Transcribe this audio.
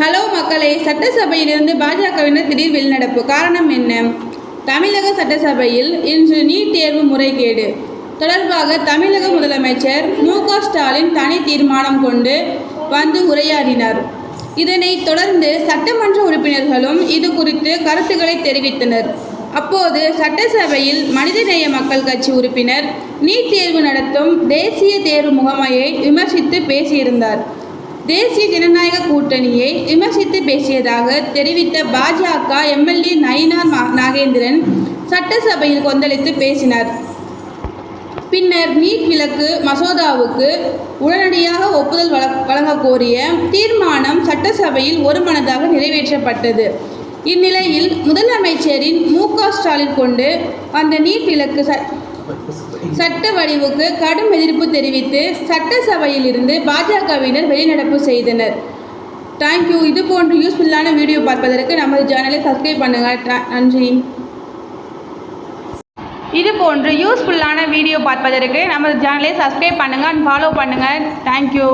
Hello மக்களே சட்டசபையிலிருந்து பாஜகவினர் திடீர் வெளிநடப்பு. காரணம் என்ன? தமிழக சட்டசபையில் இன்று நீட் தேர்வு முறைகேடு. தொடர்பாக தமிழக முதலமைச்சர் மு ஸ்டாலின் தனி தீர்மானம் கொண்டு வந்து உரையாடினார். இதனைத் தொடர்ந்து சட்டமன்ற உறுப்பினர்களும் இது குறித்து கருத்துக்களை தெரிவித்தனர். அப்போது சட்டசபையில் மனிதநேய மக்கள் கட்சி உறுப்பினர் நீட் தேர்வு நடத்தும் தேசிய தேர்வு முகமையை விமர்சித்து பேசியிருந்தார். தேசிய ஜனநாயக கூட்டணியை விமர்சித்து பேசியதாக தெரிவித்த பாஜக எம்எல்ஏ நயினார் நாகேந்திரன் சட்டசபையில் கொந்தளித்து பேசினார். பின்னர் நீட் விலக்கு மசோதாவுக்கு உடனடியாக ஒப்புதல் வழங்க கோரிய தீர்மானம் சட்டசபையில் ஒருமனதாக நிறைவேற்றப்பட்டது. இந்நிலையில் முதலமைச்சரின் மு க ஸ்டாலின் கொண்டு வந்த நீட் விலக்கு ச சட்ட வடிவுக்கு கடும் எதிர்ப்பு தெரிவித்து சட்டசபையிலிருந்து பாஜகவினர் வெளிநடப்பு செய்தனர். தேங்க்யூ இது போன்ற யூஸ்ஃபுல்லான வீடியோ பார்ப்பதற்கு நமது சேனலை சப்ஸ்கிரைப் பண்ணுங்கள் நன்றி. இது போன்று யூஸ்ஃபுல்லான வீடியோ பார்ப்பதற்கு நமது சேனலை சப்ஸ்கிரைப் பண்ணுங்கள் ஃபாலோ பண்ணுங்கள் தேங்க்யூ